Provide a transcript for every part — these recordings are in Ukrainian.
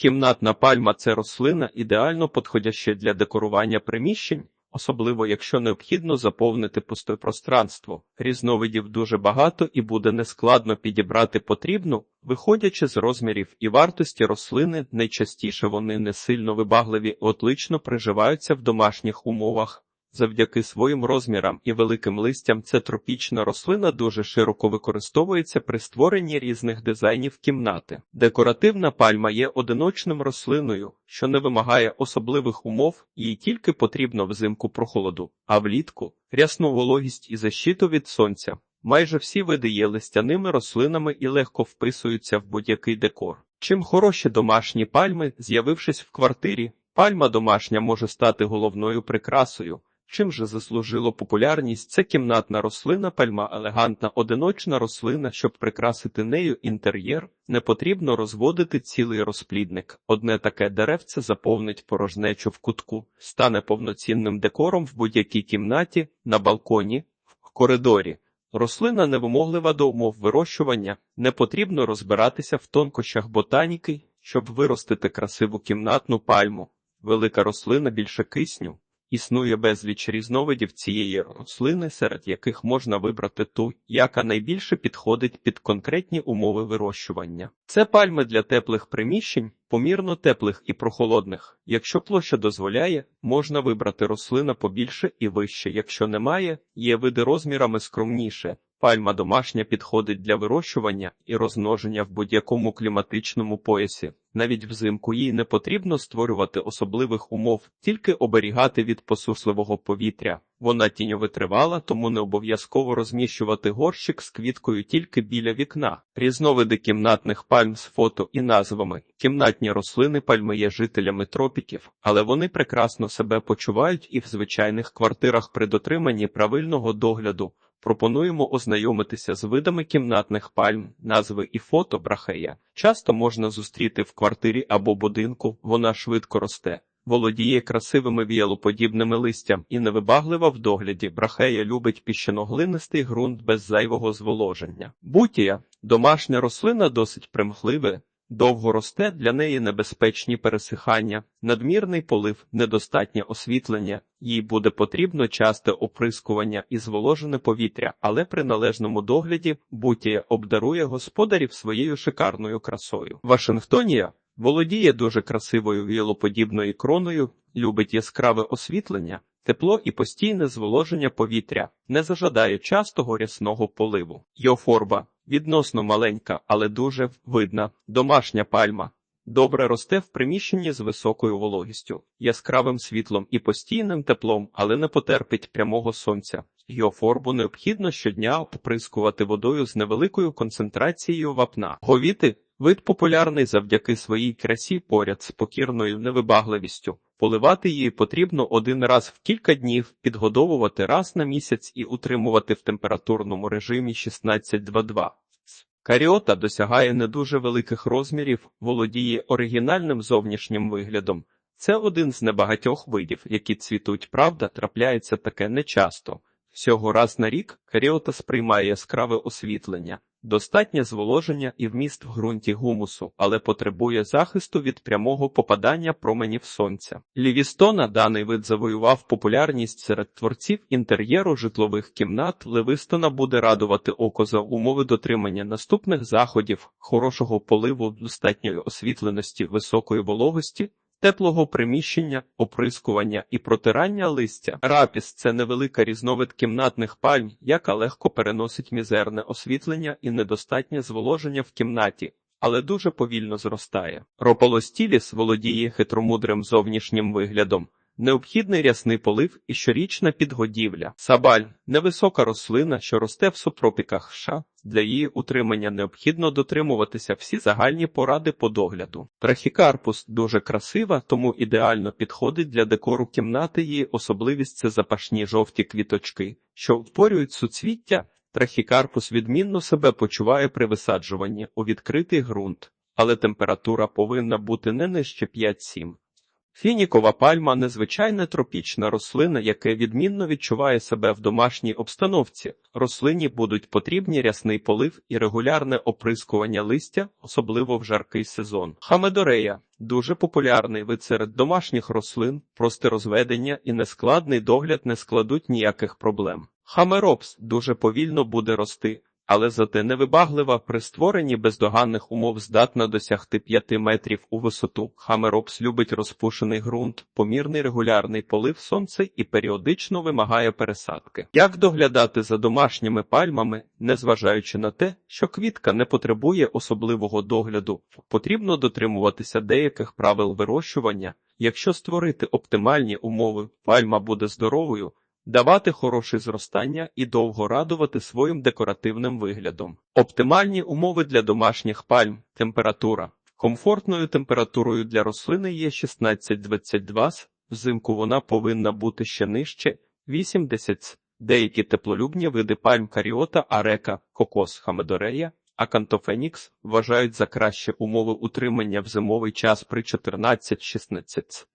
Кімнатна пальма це рослина ідеально підходяща для декорування приміщень, особливо якщо необхідно заповнити пусте пространство. Різновидів дуже багато і буде нескладно підібрати потрібну, виходячи з розмірів і вартості рослини, найчастіше вони не сильно вибагливі, отлично приживаються в домашніх умовах. Завдяки своїм розмірам і великим листям ця тропічна рослина дуже широко використовується при створенні різних дизайнів кімнати. Декоративна пальма є одиночним рослиною, що не вимагає особливих умов, їй тільки потрібно взимку прохолоду, а влітку рясну вологість і защиту від сонця. Майже всі види є листяними рослинами і легко вписуються в будь-який декор. Чим хороші домашні пальми, з'явившись в квартирі, пальма домашня може стати головною прикрасою. Чим же заслужило популярність це кімнатна рослина, пальма елегантна одиночна рослина, щоб прикрасити нею інтер'єр, не потрібно розводити цілий розплідник. Одне таке деревце заповнить порожнечу в кутку, стане повноцінним декором в будь-якій кімнаті, на балконі, в коридорі. Рослина невимоглива до умов вирощування, не потрібно розбиратися в тонкощах ботаніки, щоб виростити красиву кімнатну пальму. Велика рослина більше кисню. Існує безліч різновидів цієї рослини, серед яких можна вибрати ту, яка найбільше підходить під конкретні умови вирощування. Це пальми для теплих приміщень, помірно теплих і прохолодних. Якщо площа дозволяє, можна вибрати рослина побільше і вище. Якщо немає, є види розмірами скромніше. Пальма домашня підходить для вирощування і розмноження в будь-якому кліматичному поясі. Навіть взимку їй не потрібно створювати особливих умов, тільки оберігати від посусливого повітря. Вона тіньовитривала, тому не обов'язково розміщувати горщик з квіткою тільки біля вікна. Різновиди кімнатних пальм з фото і назвами. Кімнатні рослини пальми є жителями тропіків, але вони прекрасно себе почувають і в звичайних квартирах при дотриманні правильного догляду. Пропонуємо ознайомитися з видами кімнатних пальм, назви і фото брахея. Часто можна зустріти в квартирі або будинку, вона швидко росте. Володіє красивими віялоподібними листям і невибаглива в догляді. Брахея любить піщано-глинистий ґрунт без зайвого зволоження. Бутія домашня рослина досить примхливе, довго росте для неї небезпечні пересихання, надмірний полив, недостатнє освітлення. Їй буде потрібно часте оприскування і зволожене повітря, але при належному догляді бутія обдарує господарів своєю шикарною красою. Вашингтонія володіє дуже красивою вілоподібною кроною, любить яскраве освітлення. Тепло і постійне зволоження повітря не зажадає частого рясного поливу. Йофорба відносно маленька, але дуже видна, домашня пальма. Добре росте в приміщенні з високою вологістю, яскравим світлом і постійним теплом, але не потерпить прямого сонця. Йофорбу необхідно щодня оприскувати водою з невеликою концентрацією вапна. Говіти вид популярний завдяки своїй красі поряд з покірною невибагливістю. Поливати її потрібно один раз в кілька днів, підгодовувати раз на місяць і утримувати в температурному режимі 16-2-2. Каріота досягає не дуже великих розмірів, володіє оригінальним зовнішнім виглядом. Це один з небагатьох видів, які цвітуть, правда, трапляється таке нечасто. Всього раз на рік каріота сприймає яскраве освітлення, достатнє зволоження і вміст в ґрунті гумусу, але потребує захисту від прямого попадання променів сонця. Лівістона даний вид завоював популярність серед творців інтер'єру житлових кімнат. Левистона буде радувати око за умови дотримання наступних заходів, хорошого поливу, достатньої освітленості, високої вологості. Теплого приміщення, оприскування і протирання листя. Рапіс це невелика різновид кімнатних пальм, яка легко переносить мізерне освітлення і недостатнє зволоження в кімнаті, але дуже повільно зростає. Рополостіліс володіє хитромудрим зовнішнім виглядом. Необхідний рясний полив і щорічна підгодівля. Сабаль невисока рослина, що росте в субтропіках США. Для її утримання необхідно дотримуватися всі загальні поради по догляду. Трахікарпус дуже красива, тому ідеально підходить для декору кімнати. Її особливість це запашні жовті квіточки, що утворюють суцвіття. Трахікарпус відмінно себе почуває при висаджуванні у відкритий ґрунт, але температура повинна бути не нижче 5-7. Фінікова пальма незвичайна тропічна рослина, яка відмінно відчуває себе в домашній обстановці. Рослині будуть потрібні рясний полив і регулярне оприскування листя, особливо в жаркий сезон. Хамедорея дуже популярний вид серед домашніх рослин, просте розведення і нескладний догляд не складуть ніяких проблем. Хамеропс дуже повільно буде рости, але зате невибаглива при створенні бездоганних умов здатна досягти 5 метрів у висоту. Хамеропс любить розпушений ґрунт, помірний регулярний полив сонце і періодично вимагає пересадки. Як доглядати за домашніми пальмами, незважаючи на те, що квітка не потребує особливого догляду, потрібно дотримуватися деяких правил вирощування. Якщо створити оптимальні умови, пальма буде здоровою давати хороше зростання і довго радувати своїм декоративним виглядом. Оптимальні умови для домашніх пальм, температура. Комфортною температурою для рослини є 16-22 с, взимку вона повинна бути ще нижче 80. Деякі теплолюбні види пальм каріота, арека, кокос, хамедорея, акантофенікс вважають за кращі умови утримання в зимовий час при 14-16 с.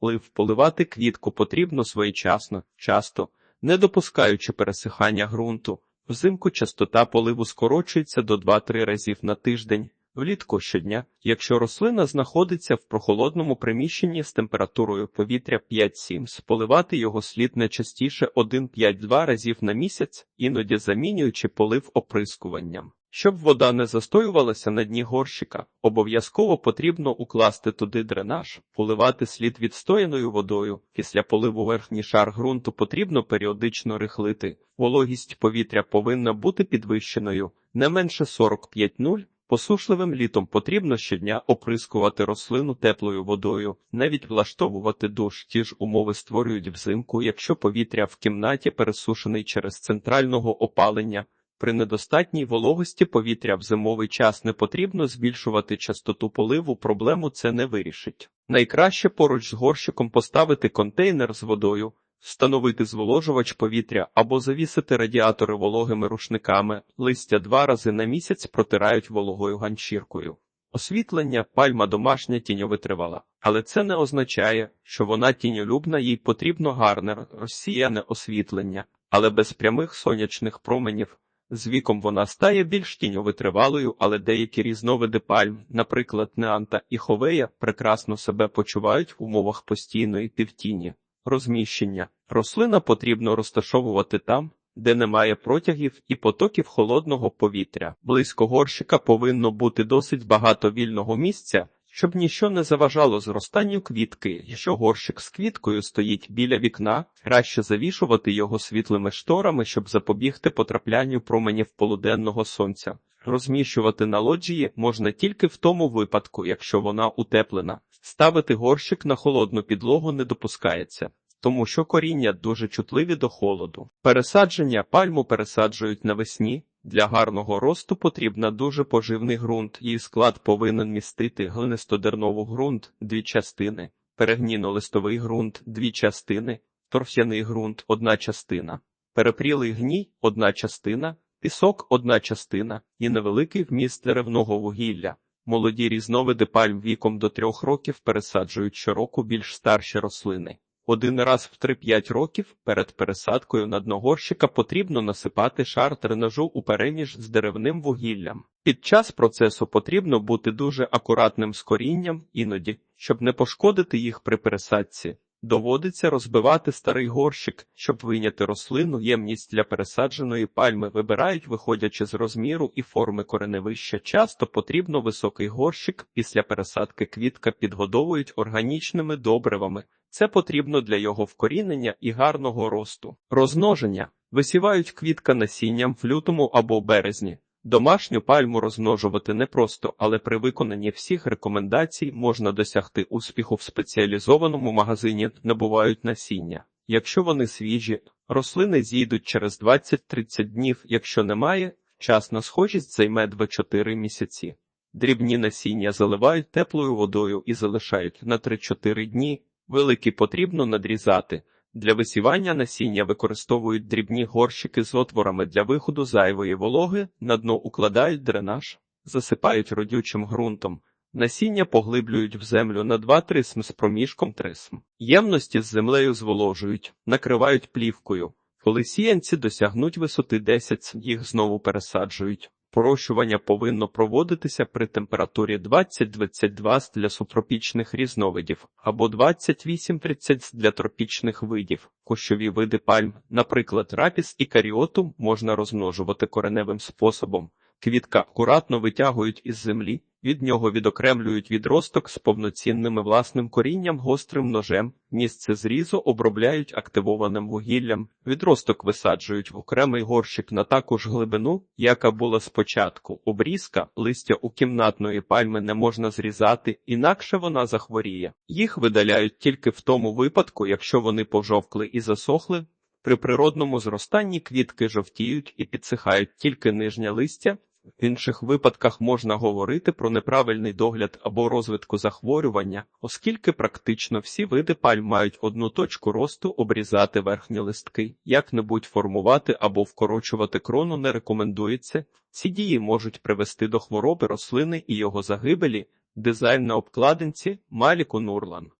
Лив поливати квітку потрібно своєчасно, часто, не допускаючи пересихання ґрунту. Взимку частота поливу скорочується до 2-3 разів на тиждень, влітку щодня, якщо рослина знаходиться в прохолодному приміщенні з температурою повітря 5-7, поливати його слід не частіше 1-5-2 разів на місяць, іноді замінюючи полив оприскуванням. Щоб вода не застоювалася на дні горщика, обов'язково потрібно укласти туди дренаж, поливати слід відстояною водою. Після поливу верхній шар ґрунту потрібно періодично рихлити. Вологість повітря повинна бути підвищеною не менше 45-0. Посушливим літом потрібно щодня оприскувати рослину теплою водою, навіть влаштовувати душ. Ті ж умови створюють взимку, якщо повітря в кімнаті пересушений через центрального опалення. При недостатній вологості повітря в зимовий час не потрібно збільшувати частоту поливу, проблему це не вирішить. Найкраще поруч з горщиком поставити контейнер з водою, встановити зволожувач повітря або завісити радіатори вологими рушниками, листя два рази на місяць протирають вологою ганчіркою. Освітлення пальма домашня тіньовитривала, але це не означає, що вона тіньолюбна, їй потрібно гарне розсіяне освітлення, але без прямих сонячних променів. З віком вона стає більш тіньовитривалою, але деякі різновиди пальм, наприклад, неанта і ховея, прекрасно себе почувають в умовах постійної півтіні. Розміщення рослина потрібно розташовувати там, де немає протягів і потоків холодного повітря. Близько горщика повинно бути досить багато вільного місця, щоб ніщо не заважало зростанню квітки. Якщо горщик з квіткою стоїть біля вікна, краще завішувати його світлими шторами, щоб запобігти потраплянню променів полуденного сонця. Розміщувати на лоджії можна тільки в тому випадку, якщо вона утеплена. Ставити горщик на холодну підлогу не допускається. Тому що коріння дуже чутливі до холоду. Пересадження пальму пересаджують навесні, для гарного росту потрібна дуже поживний ґрунт, її склад повинен містити глинистодернову ґрунт дві частини, перегніно-листовий ґрунт дві частини, торф'яний ґрунт одна частина, перепрілий гній одна частина, пісок одна частина і невеликий вміст деревного вугілля. Молоді різновиди пальм віком до трьох років пересаджують щороку більш старші рослини. Один раз в 3-5 років перед пересадкою на дногорщика потрібно насипати шар тренажу у переміж з деревним вугіллям. Під час процесу потрібно бути дуже акуратним з корінням, іноді, щоб не пошкодити їх при пересадці. Доводиться розбивати старий горщик, щоб вийняти рослину, ємність для пересадженої пальми вибирають, виходячи з розміру і форми кореневища. Часто потрібно високий горщик, після пересадки квітка підгодовують органічними добривами. Це потрібно для його вкорінення і гарного росту. Розмноження висівають квітка насінням в лютому або березні. Домашню пальму розмножувати непросто, але при виконанні всіх рекомендацій можна досягти успіху в спеціалізованому магазині, набувають насіння. Якщо вони свіжі, рослини зійдуть через 20-30 днів, якщо немає, вчасна схожість займе 2-4 місяці. Дрібні насіння заливають теплою водою і залишають на 3-4 дні. Великі потрібно надрізати. Для висівання насіння використовують дрібні горщики з отворами для виходу зайвої вологи, на дно укладають дренаж, засипають родючим ґрунтом, Насіння поглиблюють в землю на 2-3 см з проміжком 3 см. Ємності з землею зволожують, накривають плівкою. Коли сіянці досягнуть висоти 10 їх знову пересаджують. Прощування повинно проводитися при температурі 20-22 для субтропічних різновидів або 28-30 для тропічних видів. Кущові види пальм, наприклад, рапіс і каріоту, можна розмножувати кореневим способом. Квітка акуратно витягують із землі, від нього відокремлюють відросток з повноцінним власним корінням гострим ножем, місце зрізу обробляють активованим вугіллям, відросток висаджують в окремий горщик на таку ж глибину, яка була спочатку. Обрізка, листя у кімнатної пальми не можна зрізати, інакше вона захворіє. Їх видаляють тільки в тому випадку, якщо вони пожовкли і засохли. При природному зростанні квітки жовтіють і підсихають тільки нижнє листя. В інших випадках можна говорити про неправильний догляд або розвитку захворювання, оскільки практично всі види пальм мають одну точку росту, обрізати верхні листки, як-небудь формувати або вкорочувати крону не рекомендується. Ці дії можуть привести до хвороби рослини і його загибелі. Дизайн на обкладинці Маліку Нурлан